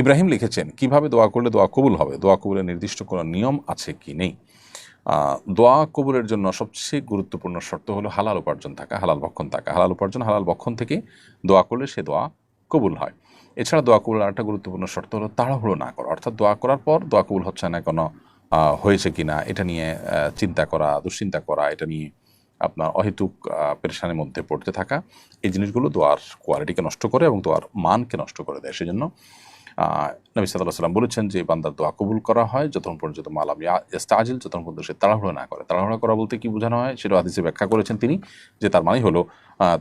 ইব্রাহিম লিখেছেন, কীভাবে দোয়া করলে দোয়া কবুল হবে? দোয়া কবুলের নির্দিষ্ট কোনো নিয়ম আছে কি নেই? দোয়া কবুলের জন্য সবচেয়ে গুরুত্বপূর্ণ শর্ত হলো হালাল উপার্জন থাকা, হালাল ভক্ষণ থাকা। হালাল উপার্জন, হালাল ভক্ষণ থেকে দোয়া করলে সে দোয়া কবুল হয়। এছাড়া দোয়া কবুল আরেকটা গুরুত্বপূর্ণ শর্ত হলো তাড়াহুড়ো না করা। অর্থাৎ দোয়া করার পর দোয়া কবুল হচ্ছে না কোনো হয়েছে কি না এটা নিয়ে চিন্তা করা, দুশ্চিন্তা করা, এটা নিয়ে আপনার অহেতুক পেরেশানির মধ্যে পড়তে থাকা, এই জিনিসগুলো দোয়ার কোয়ালিটিকে নষ্ট করে এবং দোয়ার মানকে নষ্ট করে দেয়। সেজন্য নবী সাল্লাহ সাল্লাম বলেছেন যে, বান্দার দোয়া কবুল করা হয়, যতক্ষণ পর্যন্ত মালাম ইস্তাজিল, যতক্ষণ পর্যন্ত সে তাড়াহুড়ো না করে। তাড়াহুড়া করা বলতে কি বোঝানো হয়? সেটা হাদিসে ব্যাখ্যা করেছেন তিনি, যে তার মানে হলো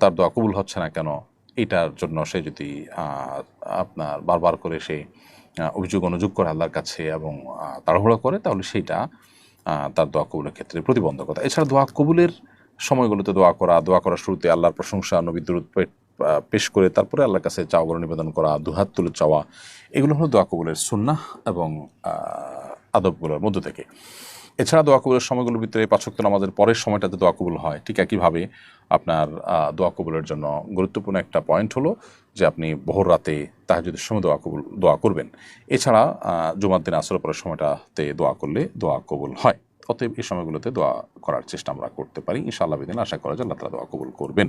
তার দোয়া কবুল হচ্ছে না কেন? এটার জন্য সে যদি আপনার বারবার করে সে অভিযোগ অনুযোগ করে আল্লাহর কাছে এবং তাড়াহুড়ো করে, তাহলে সেইটা তার দোয়া কবুলের ক্ষেত্রে প্রতিবন্ধকতা। এছাড়া দোয়া কবুলের সময়গুলোতে দোয়া করা দোয়া করার শুরুতে আল্লাহর প্রশংসা নবী আহ, পেশ করে তারপরে আল্লাহর কাছে চাওয়াগুলো নিবেদন করা দুহাত তুলে চাওয়া এগুলো হলো দোয়া কবুলের সুন্নাহ এবং আদবগুলোর মধ্য থেকে। এছাড়া দোয়া কবুলের সময়গুলোর ভিতরে পাঁচক্ত নামাজের পরের সময়টাতে দোয়া কবুল হয়। ঠিক একইভাবে আপনার দোয়া কবুলের জন্য গুরুত্বপূর্ণ একটা পয়েন্ট হলো যে আপনি ভোর রাতে তাহাজুদের সময় দোয়া কবুল দোয়া করবেন। এছাড়া জুমার দিন আসর পরের সময়টাতে দোয়া করলে দোয়া কবুল হয়। অতএব এই সময়গুলোতে দোয়া করার চেষ্টা আমরা করতে পারি। ইনশাআল্লাহ বিদিন আশা করা যায় আল্লাহ তালা দোয়া কবুল করবেন।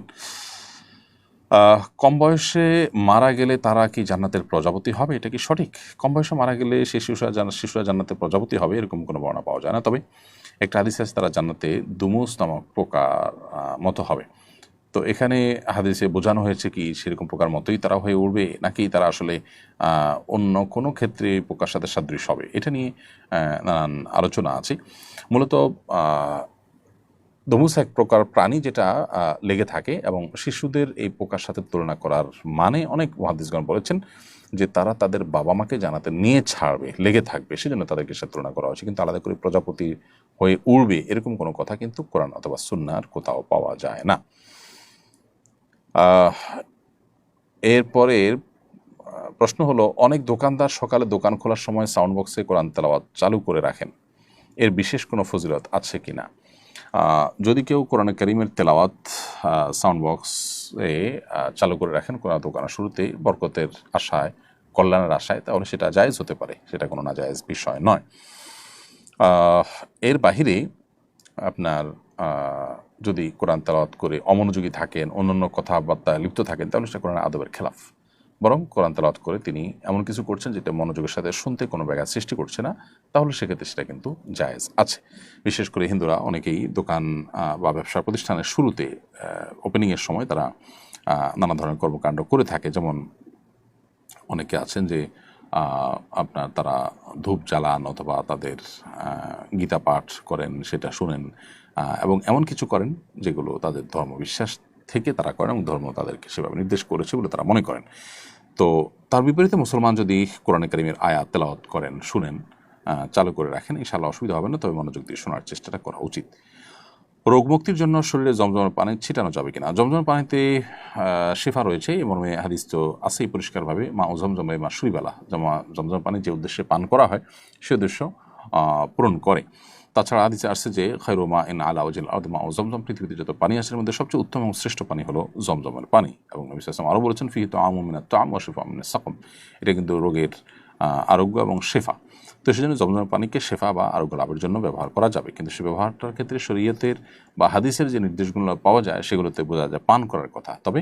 কম বয়সে মারা গেলে তারা কি জান্নাতের প্রজাপতি হবে? এটা কি সঠিক? কম বয়সে মারা গেলে সে শিশুরা শিশুরা জান্নাতের প্রজাপতি হবে? এরকম কোনো বর্ণনা পাওয়া যায় না। তবে একটা আছে, তারা জান্নাতে দুমুস নামক পোকার মতো হবে। তো এখানে হাদিসে বোঝানো হয়েছে কি সেরকম প্রকার মতোই তারা হয়ে উঠবে নাকি তারা আসলে অন্য কোনো ক্ষেত্রে পোকার সাথে সাদৃশ্য হবে? এটা নিয়ে নানান আলোচনা আছে। মূলত দমুস এক প্রকার প্রাণী যেটা লেগে থাকে এবং শিশুদের এই পোকার সাথে তুলনা করার মানে অনেক মহাদিসগণ বলেছেন যে তারা তাদের বাবা মাকে জানাতে নিয়ে ছাড়বে, লেগে থাকবে, সেজন্য তাদেরকে সাথে তুলনা করা হয়েছে। কিন্তু আলাদা করে প্রজাপতি হয়ে উড়বে, এরকম কোনো কথা কিন্তু কোরআন অথবা সুন্নার কোথাও পাওয়া যায় না। এরপরের প্রশ্ন হলো, অনেক দোকানদার সকালে দোকান খোলার সময় সাউন্ড বক্সে কোরআন তেলাওয়াত চালু করে রাখেন। এর বিশেষ কোনো ফজিলত আছে কি না? যদি কেউ কোরআন করিমের তেলাওয়াত সাউন্ড বক্সে চালু করে রাখেন কোনো দোকানের শুরুতে বরকতের আশায়, কল্যাণের আশায়, তাহলে সেটা জায়েজ হতে পারে। সেটা কোনো না জায়েজ বিষয় নয়। এর বাহিরে আপনার যদি কোরআন তেলাওয়াত করে অমনোযোগী থাকেন, অন্যান্য কথাবার্তায় লিপ্ত থাকেন, তাহলে সেটা কোরআন আদবের খেলাফ। বরং কোরআন তেলাওয়াত করে তিনি এমন কিছু করছেন যেটা মনোযোগের সাথে শুনতে কোনো ব্যাঘাত সৃষ্টি করছে না, তাহলে সেক্ষেত্রে সেটা কিন্তু জায়েজ আছে। বিশেষ করে হিন্দুরা অনেকেই দোকান বা ব্যবসা প্রতিষ্ঠানের শুরুতে ওপেনিংয়ের সময় তারা নানা ধরনের কর্মকাণ্ড করে থাকে। যেমন অনেকে আছেন যে আপনার তারা ধূপ জ্বালান অথবা তাদের গীতা পাঠ করেন, সেটা শুনেন এবং এমন কিছু করেন যেগুলো তাদের ধর্মবিশ্বাস থেকে তারা করেন এবং ধর্ম তাদেরকে সেভাবে নির্দেশ করেছে বলে তারা মনে করেন। তো তার বিপরীতে মুসলমান যদি কোরআন করিমের আয়াত তেলাওয়াত করেন, শুনেন চালু করে রাখেন, ইনশাআল্লাহ অসুবিধা হবে না, তবে মনোযোগ দিয়ে শোনার চেষ্টাটা করা উচিত। রোগ মুক্তির জন্য শরীরে জমজমের পানি ছিটানো যাবে কিনা? জমজমের পানিতে শেফা রয়েছে। এই মর্মে হাদিস তো আছেই পরিষ্কারভাবে। মা ও জমজমে মা সুইবেলা জমা, জমজম পানি যে উদ্দেশ্যে পান করা হয়, সে উদ্দেশ্য পূরণ করে। তাছাড়া হাদিসে আসছে যে খৈরুমা ইন আলা ওজিল আদমা ও জমজম পৃথিবীতে যত পানি আছে মধ্যে সবচেয়ে উত্তম এবং শ্রেষ্ঠ পানি হলো জমজমের পানি। এবং আরও বলেছেন ফি তো আমুমিনা তো আম ওশিফা আমিনা সাকম। এটা কিন্তু রোগের আরোগ্য এবং শেফা। তো সেজন্য জমজমের পানিকে শেফা বা আরোগ্য লাভের জন্য ব্যবহার করা যাবে। কিন্তু সে ব্যবহারটার ক্ষেত্রে শরীয়তের বা হাদিসের যে নির্দেশগুলো পাওয়া যায়, সেগুলোতে বোঝা যায় পান করার কথা। তবে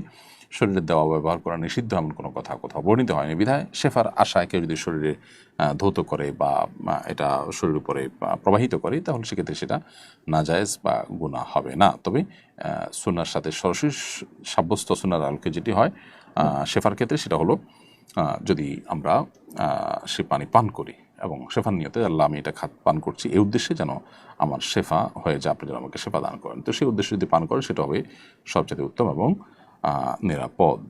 শরীরে দেওয়া ব্যবহার করা নিষিদ্ধ এমন কোনো কথা কোথাও বর্ণিত হয়নি। বিধায় শেফার আশায় কেউ যদি শরীরে ধৌত করে বা এটা শরীরের উপরে প্রবাহিত করে, তাহলে সেক্ষেত্রে সেটা নাজায়েজ বা গুণা হবে না। তবে সুনার সাথে সরাসরি সাব্যস্ত সুনার আলোকে যেটি হয় শেফার ক্ষেত্রে সেটা হলো যদি আমরা সে পানি পান করি এবং শেফার নিয়তে আল্লাহ আমি এটা খাত পান করছি, এই উদ্দেশ্যে যেন আমার শেফা হয়ে যায়, আপনি যেন আমাকে শেফা দান করেন। তো সেই উদ্দেশ্যে যদি পান করেন সেটা হবে সবচেয়ে উত্তম এবং নিরাপদ।